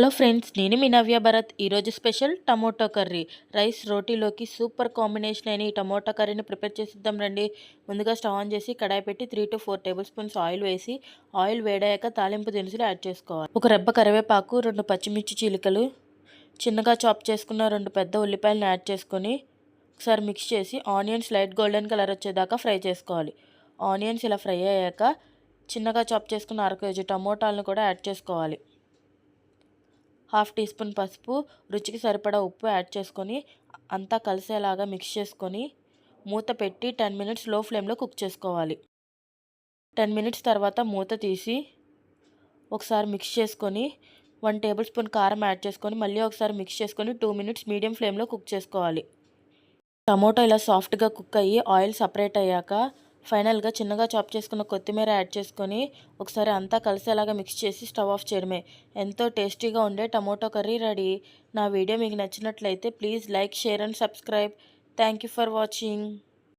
Hello friends నేను మీ నవ్య భరత్. ఈరోజు special tomato curry. Rice రోటీలోకి సూపర్ కాంబినేషన్ అయిన ఈ టమోటో కర్రీని ప్రిపేర్ చేసిద్దాం రండి. ముందుగా స్టవ్ ఆన్ చేసి కడాయి పెట్టి three to four table spoons oil వేసి ఆయిల్ వేడాక తాలింపు దినుసులు యాడ్ చేసుకోవాలి. ఒక రెబ్బ కరివేపాకు రెండు పచ్చిమిర్చి చిలుకలు చిన్నగా చాప్ చేసుకున్న రెండు పెద్ద ఉల్లిపాయలను యాడ్ చేసుకొని ఒకసారి మిక్స్ చేసి ఆనియన్స్ లైట్ గోల్డెన్ కలర్ వచ్చేదాకా ఫ్రై చేసుకోవాలి. ఆనియన్స్ ఇలా ఫ్రై అయ్యాక చిన్నగా చాప్ చేసుకున్న అర కేజీ టమోటాలను కూడా యాడ్ చేసుకోవాలి. హాఫ్ టీ స్పూన్ పసుపు రుచికి సరిపడా ఉప్పు యాడ్ చేసుకొని అంతా కలిసేలాగా మిక్స్ చేసుకొని మూత పెట్టి టెన్ మినిట్స్లో ఫ్లేమ్లో కుక్ చేసుకోవాలి. టెన్ మినిట్స్ తర్వాత మూత తీసి ఒకసారి మిక్స్ చేసుకొని వన్ టేబుల్ స్పూన్ కారం యాడ్ చేసుకొని మళ్ళీ ఒకసారి మిక్స్ చేసుకొని టూ మినిట్స్ మీడియం ఫ్లేమ్లో కుక్ చేసుకోవాలి. టమోటా ఇలా సాఫ్ట్గా కుక్ అయ్యి ఆయిల్ సపరేట్ అయ్యాక ఫైనల్గా చిన్నగా చాప్ చేసుకున్న కొత్తిమీర యాడ్ చేసుకొని ఒకసారి అంతా కలిసేలాగా మిక్స్ చేసి స్టవ్ ఆఫ్ చేయడమే. ఎంతో టేస్టీగా ఉండే టమోటో కర్రీ రెడీ. నా వీడియో మీకు నచ్చినట్లయితే please like share and subscribe. Thank you for watching.